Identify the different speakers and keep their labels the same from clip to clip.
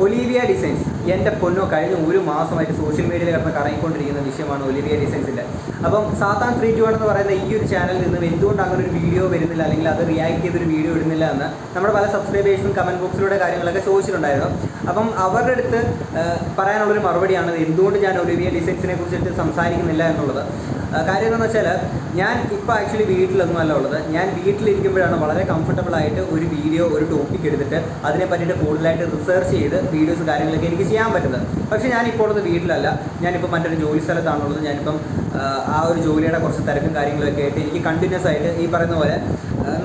Speaker 1: Olivia designs എന്റെ പൊന്നോ കഴിഞ്ഞ ഒരു മാസമായിട്ട് സോഷ്യൽ മീഡിയയിൽ കിടന്ന് കറങ്ങിക്കൊണ്ടിരിക്കുന്ന വിഷയമാണ് ഒലിവിയ ഡിസൈൻസിന്റെ. അപ്പം സാത്താൻ ത്രീ ടു എന്ന് പറയുന്ന ഈ ഒരു ചാനലിൽ നിന്നും എന്തുകൊണ്ട് അങ്ങനെ ഒരു വീഡിയോ വരുന്നില്ല അല്ലെങ്കിൽ അത് റിയാക്ട് ചെയ്തൊരു വീഡിയോ ഇടുന്നില്ല എന്ന് നമ്മുടെ പല സബ്സ്ക്രൈബേഴ്സും കമന്റ് ബോക്സിലൂടെ കാര്യങ്ങളൊക്കെ ചോദിച്ചിട്ടുണ്ടായിരുന്നു. അപ്പം അവരുടെ അടുത്ത് പറയാനുള്ളൊരു മറുപടിയാണ് എന്തുകൊണ്ട് ഞാൻ ഒലിവിയ ഡിസൈൻസിനെ കുറിച്ചിട്ട് സംസാരിക്കുന്നില്ല എന്നുള്ളത്. കാര്യം എന്താണെന്ന് വെച്ചാൽ ഞാൻ ഇപ്പോൾ ആക്ച്വലി വീട്ടിലൊന്നും അല്ല ഉള്ളത്. ഞാൻ വീട്ടിലിരിക്കുമ്പോഴാണ് വളരെ കംഫർട്ടബിൾ ആയിട്ട് ഒരു വീഡിയോ ഒരു ടോപ്പിക് എടുത്തിട്ട് അതിനെ പറ്റിയിട്ട് കൂടുതലായിട്ട് റിസർച്ച് ചെയ്ത് വീഡിയോസ് കാര്യങ്ങളൊക്കെ എനിക്ക് ചെയ്യാൻ പറ്റുന്നത്. പക്ഷേ ഞാനിപ്പോൾ ഉള്ളത് വീട്ടിലല്ല. ഞാനിപ്പോൾ മറ്റൊരു ജോലി സ്ഥലത്താണുള്ളത്. ഞാനിപ്പം ആ, ഒരു ജോലിയുടെ കുറച്ച് തിരക്കും കാര്യങ്ങളൊക്കെ ആയിട്ട് എനിക്ക് കണ്ടിന്യൂസ് ആയിട്ട് ഈ പറയുന്ന പോലെ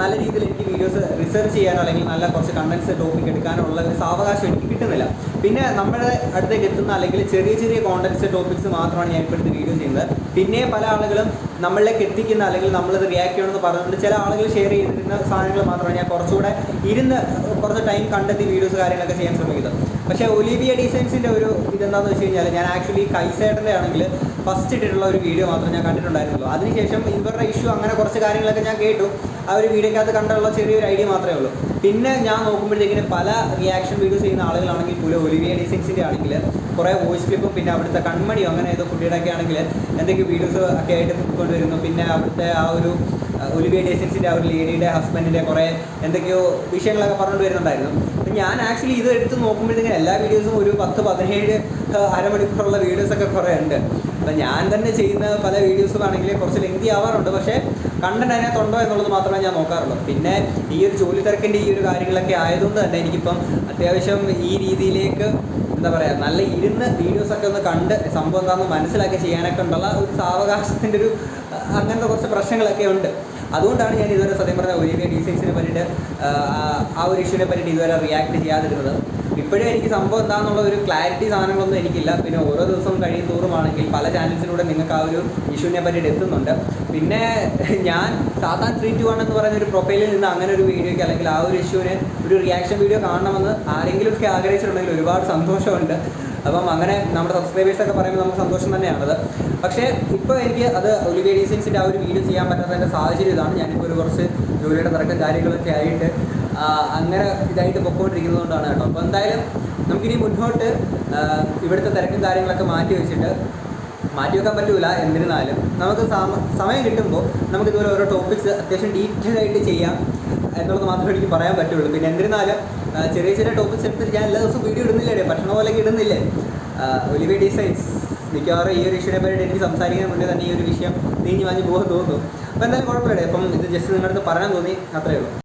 Speaker 1: നല്ല രീതിയിൽ എനിക്ക് വീഡിയോസ് റിസർച്ച് ചെയ്യാനോ അല്ലെങ്കിൽ നല്ല കുറച്ച് കണ്ടൻസ് ടോപ്പിക് എടുക്കാനോ ഉള്ള ഒരു സാവകാശം എനിക്ക് കിട്ടുന്നില്ല. പിന്നെ നമ്മുടെ അടുത്തേക്ക് എത്തുന്ന അല്ലെങ്കിൽ ചെറിയ ചെറിയ കോണ്ടൻസ് ടോപ്പിക്സ് മാത്രമാണ് ഞാൻ ഇപ്പോൾ എടുത്ത് വീഡിയോ ചെയ്യുന്നത്. പിന്നെ പല ആളുകളും നമ്മളിലേക്ക് എത്തിക്കുന്ന അല്ലെങ്കിൽ നമ്മളത് റിയാക്ട് ചെയ്യണമെന്ന് പറഞ്ഞുകൊണ്ട് ചില ആളുകൾ ഷെയർ ചെയ്തിരുന്ന സാധനങ്ങൾ മാത്രമാണ് ഞാൻ കുറച്ചുകൂടെ ഇരുന്ന് കുറച്ച് ടൈം കണ്ടെത്തി വീഡിയോസ് കാര്യങ്ങളൊക്കെ ചെയ്യാൻ ശ്രമിക്കുന്നത്. പക്ഷേ ഒലിവിയ ഡിസൈൻസിന്റെ ഒരു ഇതെന്താണെന്ന് വെച്ച് കഴിഞ്ഞാൽ ഞാൻ ആക്ച്വലി കൈസേട്ടന്റെ ആണെങ്കിൽ ഫസ്റ്റ് ഇട്ടിട്ടുള്ള ഒരു വീഡിയോ മാത്രമേ ഞാൻ കണ്ടിട്ടുണ്ടായിരുന്നുള്ളൂ. അതിനുശേഷം ഇവരുടെ ഇഷ്യൂ അങ്ങനെ കുറച്ച് കാര്യങ്ങളൊക്കെ ഞാൻ കേട്ടു. ആ ഒരു വീഡിയോക്കകത്ത് കണ്ടുള്ള ചെറിയൊരു ഐഡിയ മാത്രമേ ഉള്ളൂ. പിന്നെ ഞാൻ നോക്കുമ്പോഴത്തേക്കിന് പല റിയാക്ഷൻ വീഡിയോസ് ചെയ്യുന്ന ആളുകളാണെങ്കിൽ പോലും ഒലിവിയ ഡിസൈൻസിന്റെ ആണെങ്കിൽ കുറേ വോയിസ് ക്ലിപ്പും പിന്നെ അവിടുത്തെ കൺമണിയോ അങ്ങനെ ഏതോ കുട്ടിയുടെ ഒക്കെ ആണെങ്കിൽ എന്തൊക്കെ വീഡിയോസ് ഒക്കെ ആയിട്ട് കൊണ്ടുവരുന്നു പിന്നെ അവിടുത്തെ ആ ഒരു ഒലിവിയ ഡേസിൻസിന്റെ ആ ഒരു ലേഡിയുടെ ഹസ്ബൻഡിന്റെ കുറേ എന്തൊക്കെയോ വിഷയങ്ങളൊക്കെ പറഞ്ഞുകൊണ്ട് വരുന്നുണ്ടായിരുന്നു. അപ്പം ഞാൻ ആക്ച്വലി ഇത് എടുത്ത് നോക്കുമ്പോഴത്തേക്കും എല്ലാ വീഡിയോസും ഒരു പത്ത് പതിനേഴ് അരമണിക്കൂറുള്ള വീഡിയോസൊക്കെ കുറേ ഉണ്ട്. അപ്പം ഞാൻ തന്നെ ചെയ്യുന്ന പല വീഡിയോസും ആണെങ്കിൽ കുറച്ച് ലെങ്തി ആവാറുണ്ട്. പക്ഷേ കണ്ടന്റ് അതിനകത്തുണ്ടോ എന്നുള്ളത് മാത്രമേ ഞാൻ നോക്കാറുള്ളൂ. പിന്നെ ഈ ഒരു ജോലി തിരക്കിന്റെ ഈ ഒരു കാര്യങ്ങളൊക്കെ ആയതുകൊണ്ട് തന്നെ എനിക്കിപ്പം അത്യാവശ്യം ഈ രീതിയിലേക്ക് എന്താ പറയുക നല്ല ഇരുന്ന് വീഡിയോസൊക്കെ ഒന്ന് കണ്ട് സംഭവം എന്താണെന്ന് മനസ്സിലാക്കി ചെയ്യാനൊക്കെ ഉണ്ടുള്ള ഒരു സാവകാശത്തിന്റെ ഒരു അങ്ങനത്തെ കുറച്ച് പ്രശ്നങ്ങളൊക്കെ ഉണ്ട്. അതുകൊണ്ടാണ് ഞാൻ ഇതുവരെ സത്യം പറഞ്ഞ ഒലിവിയ ഡിസൈൻസിനെ പറ്റിയിട്ട് ആ ഒരു ഇഷ്യൂനെ പറ്റിയിട്ട് ഇതുവരെ റിയാക്ട് ചെയ്യാതിരുന്നത്. ഇപ്പോഴും എനിക്ക് സംഭവം എന്താണെന്നുള്ള ഒരു ക്ലാരിറ്റി സാധനങ്ങളൊന്നും എനിക്കില്ല. പിന്നെ ഓരോ ദിവസവും കഴിയും തോറുമാണെങ്കിൽ പല ചാനൽസിലൂടെ നിങ്ങൾക്ക് ആ ഒരു ഇഷ്യൂവിനെ പറ്റിയിട്ട് എത്തുന്നുണ്ട്. പിന്നെ ഞാൻ സാധാരണ ത്രീ ടു വൺ എന്ന് പറയുന്ന ഒരു പ്രൊഫൈലിൽ നിന്ന് അങ്ങനെ ഒരു വീഡിയോയ്ക്ക് അല്ലെങ്കിൽ ആ ഒരു ഇഷ്യൂവിന് ഒരു റിയാക്ഷൻ വീഡിയോ കാണണമെന്ന് ആരെങ്കിലും ഒക്കെ ആഗ്രഹിച്ചിട്ടുണ്ടെങ്കിൽ ഒരുപാട് സന്തോഷമുണ്ട്. അപ്പം അങ്ങനെ നമ്മുടെ സബ്സ്ക്രൈബേഴ്സ് ഒക്കെ പറയുമ്പോൾ നമുക്ക് സന്തോഷം തന്നെയാണത് പക്ഷേ ഇപ്പോൾ എനിക്ക് അത് ഒലിവിയ ആ ഒരു വീഡിയോ ചെയ്യാൻ പറ്റാത്തതിന്റെ സാഹചര്യം ഇതാണ്. ഞാനിപ്പോൾ ഒരു കുറച്ച് ജോലിയുടെ തിരക്കും കാര്യങ്ങളൊക്കെ ആയിട്ട് അങ്ങനെ ഇതായിട്ട് പൊക്കോണ്ടിരിക്കുന്നതുകൊണ്ടാണ് കേട്ടോ. അപ്പോൾ എന്തായാലും നമുക്കിനി മുന്നോട്ട് ഇവിടുത്തെ തിരക്കും കാര്യങ്ങളൊക്കെ മാറ്റി വെച്ചിട്ട് മാറ്റി വെക്കാൻ പറ്റൂല. എന്നിരുന്നാലും നമുക്ക് സമ- സമയം കിട്ടുമ്പോൾ നമുക്ക് ഇതുപോലെ ഓരോ ടോപ്പിക്സ് അത്യാവശ്യം ഡീറ്റെയിൽ ആയിട്ട് ചെയ്യാം എന്നുള്ളത് മാത്രമേ എനിക്ക് പറയാൻ പറ്റുള്ളൂ. പിന്നെ എന്നിരുന്നാലും ചെറിയ ചെറിയ ടോപ്പിക്സ് എടുത്തിട്ട് ഞാൻ എല്ലാ ദിവസവും വീഡിയോ ഇടുന്നില്ലേ? ഭക്ഷണം പോലെയൊക്കെ ഇടുന്നില്ലേ? ഒലിവേ ഡിസൈൻസ് മിക്കവാറും ഈ ഒരു ഇഷ്യൂനെ പറ്റി എനിക്ക് സംസാരിക്കാൻ മുന്നേ തന്നെ ഈ ഒരു വിഷയം നീങ്ങി വാങ്ങി പോകാൻ തോന്നുന്നു അപ്പോൾ എന്തായാലും കുഴപ്പമില്ല. അപ്പം ഇത് ജസ്റ്റ് നിങ്ങളുടെ അടുത്ത് പറയാൻ തോന്നി. അത്രയേ ഉള്ളൂ.